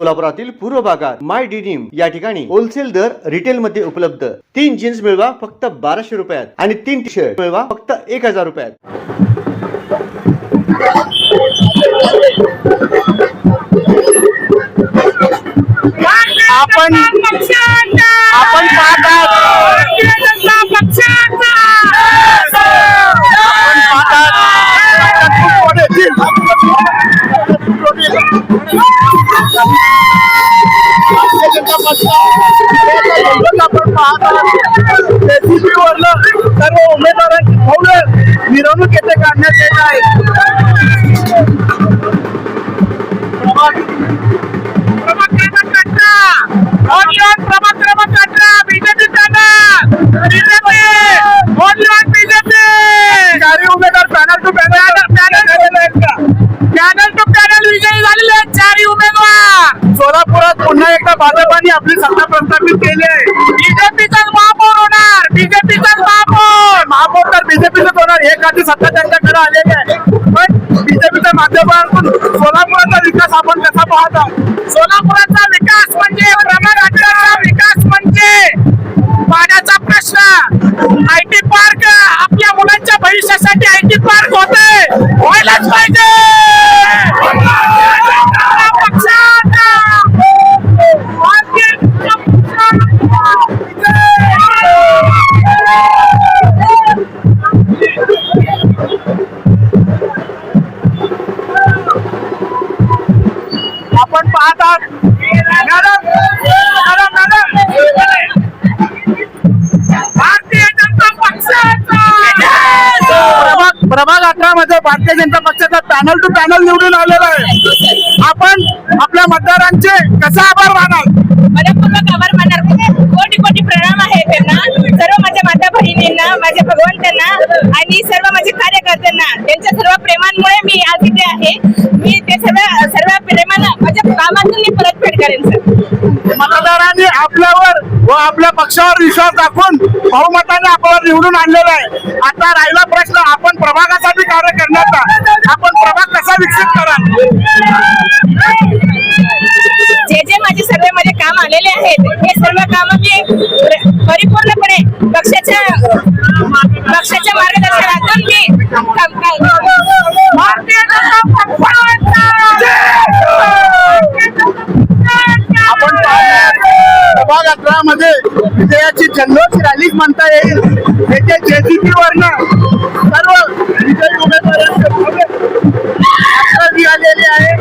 सोलापुरातील पूर्व भागात माय डिनिम या ठिकाणी होलसेल दर रिटेल मध्ये उपलब्ध. तीन जीन्स मिळवा फक्त बाराशे रुपयात आणि तीन टी शर्ट मिळवा फक्त एक हजार रुपयात. आपण आपण पाहत आहात आपण पाहत आहात सर्व उमेदवारांची भव्य मिरवणूक येथे काढण्यात येत आहे प्रभाग क्रमांक क्रमांक अठरा बीजेपी बीजेपी बीजेपी आपली सत्ता प्रस्थापित केली आहे. बीजेपीचाच महापौर होणार. बीजेपीचाच महापौर. महापौर तर बीजेपीचाच होणार हे खाती सत्ता त्यांच्याकडे आलेली आहे. पण बीजेपीच्या माध्यमातून सोलापुराचा विकास आपण कसा पाहता सोलापुराचा विकास म्हणजे अठराचा विकास म्हणजे पाण्याचा प्रश्न. आय टी पार्क आपल्या मुलांच्या भविष्यासाठी आय टी पार्क होते. पाहतात. भारतीय जनता पक्षाचा. प्रभाग अकरा मध्ये भारतीय जनता पक्षाचा पॅनल टू पॅनल निवडून आलेला आहे. आपण आपल्या मतदारांचे कसा आभार मानाल? मनपूर्वक आभार मानणार कोटी कोटी प्रणाम आहे त्यांना सर्व माझ्या माता बहिणींना माझ्या भगवंतांना आणि सर्व माझे कार्यकर्त्यांना. त्यांच्या सर्व प्रेमांमुळे मी आज इथे आहे. मी ते सर्व सर्व माझ्या कामातून मी परतफेड करेन सर. मतदारांनी आपल्यावर व आपल्या पक्षावर विश्वास दाखवून बहुमताने आपल्याला निवडून आणलेला आहे. आता राहिला प्रश्न आपण प्रभागासाठी कार्य करण्याचा आपण प्रभाग कसा विकसित कराल? जे जे माझे सर्व माझे काम आलेले आहेत हे सर्व काम मी प्र- परिपूर्णपणे पक्षाच्या पक्षाच्या मार्गदर्शनातून मी भाग अठरा मध्ये विजयाची जल्लोष रॅली म्हणता येईल. येथे जेसीपी वरनं सर्व विजयी उमेदवारांचे भव्य आलेले आहे.